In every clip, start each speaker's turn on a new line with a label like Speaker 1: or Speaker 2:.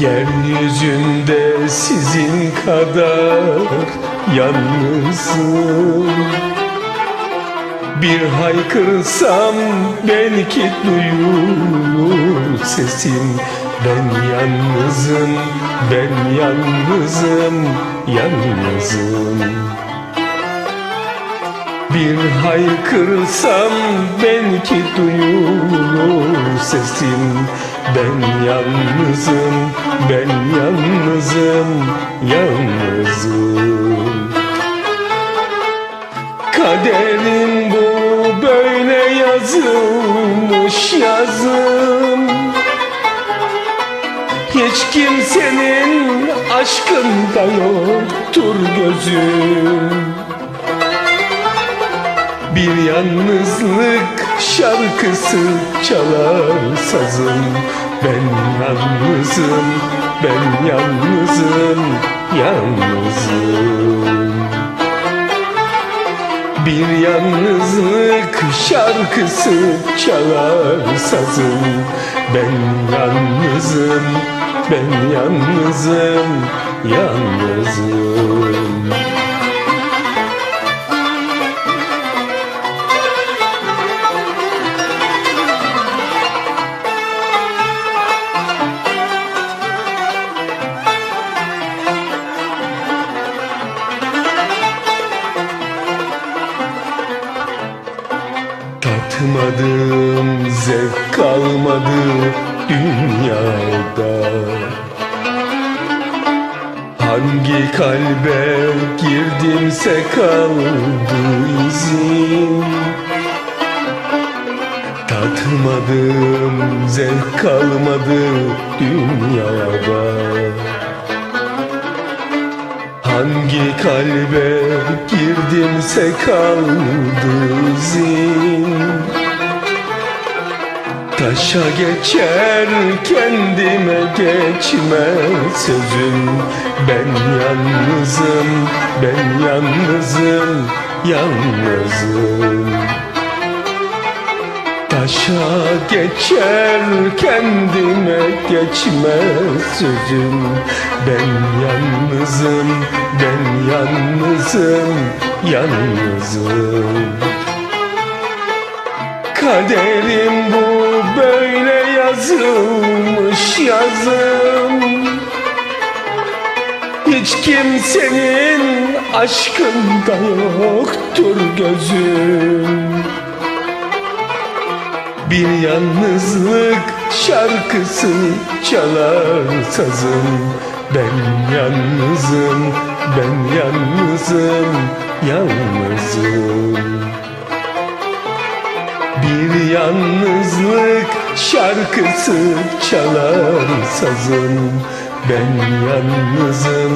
Speaker 1: Yeryüzünde sizin kadar yalnızım. Bir haykırsam belki duyulur sesim. Ben yalnızım, ben yalnızım, yalnızım. Bir haykırsam belki duyulur sesim Ben yalnızım, ben yalnızım, yalnızım. Kaderim bu böyle yazılmış yazım. Hiç kimsenin aşkında yoktur gözüm. Bir yalnızlık şarkısı çalar sazım. Ben yalnızım, ben yalnızım, yalnızım. Bir yalnızlık şarkısı çalar sazım. Ben yalnızım, ben yalnızım, yalnızım Tatmadım zevk kalmadı dünyada. Hangi kalbe girdimse kaldı izin. Tatmadım zevk kalmadı dünyada. Hangi kalbe girdimse kaldı izin Taşa geçer kendime geçmez sözüm. Ben yalnızım, ben yalnızım, yalnızım. Taşa geçer kendime geçmez sözüm. Ben yalnızım, ben yalnızım, yalnızım. Kaderim yazılmış yazım. Hiç kimsenin aşkında yoktur gözüm. Bir yalnızlık şarkısı çalar sazım. Ben yalnızım, ben yalnızım, yalnızım. Bir yalnızlık şarkısı çalar sazım. Ben yalnızım,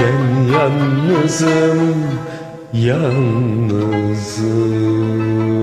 Speaker 1: ben yalnızım, yalnızım